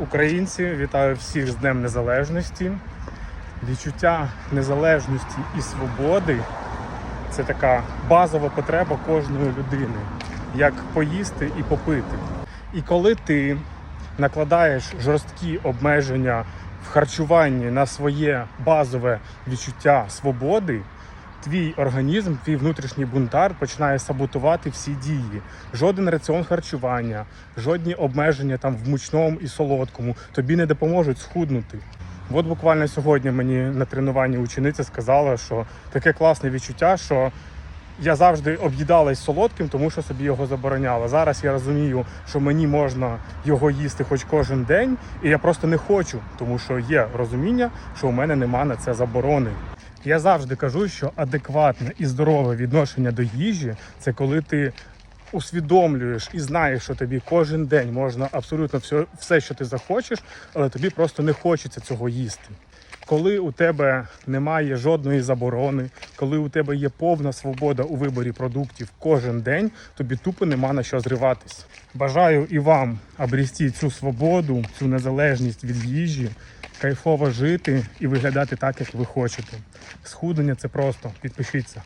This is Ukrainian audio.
Українці, вітаю всіх з Днем Незалежності. Відчуття незалежності і свободи це така базова потреба кожної людини, як поїсти і попити. І коли ти накладаєш жорсткі обмеження в харчуванні на своє базове відчуття свободи, твій організм, твій внутрішній бунтар починає саботувати всі дії. Жоден раціон харчування, жодні обмеження там в мучному і солодкому тобі не допоможуть схуднути. От буквально сьогодні мені на тренуванні учениця сказала, що таке класне відчуття, що я завжди об'їдалась солодким, тому що собі його забороняла. Зараз я розумію, що мені можна його їсти хоч кожен день, і я просто не хочу, тому що є розуміння, що у мене нема на це заборони. Я завжди кажу, що адекватне і здорове відношення до їжі це коли ти усвідомлюєш і знаєш, що тобі кожен день можна абсолютно все, все, що ти захочеш, але тобі просто не хочеться цього їсти. Коли у тебе немає жодної заборони, коли у тебе є повна свобода у виборі продуктів кожен день, тобі тупо нема на що зриватись. Бажаю і вам обрісти цю свободу, цю незалежність від їжі, кайфово жити і виглядати так, як ви хочете. Схуднення це просто підпишіться.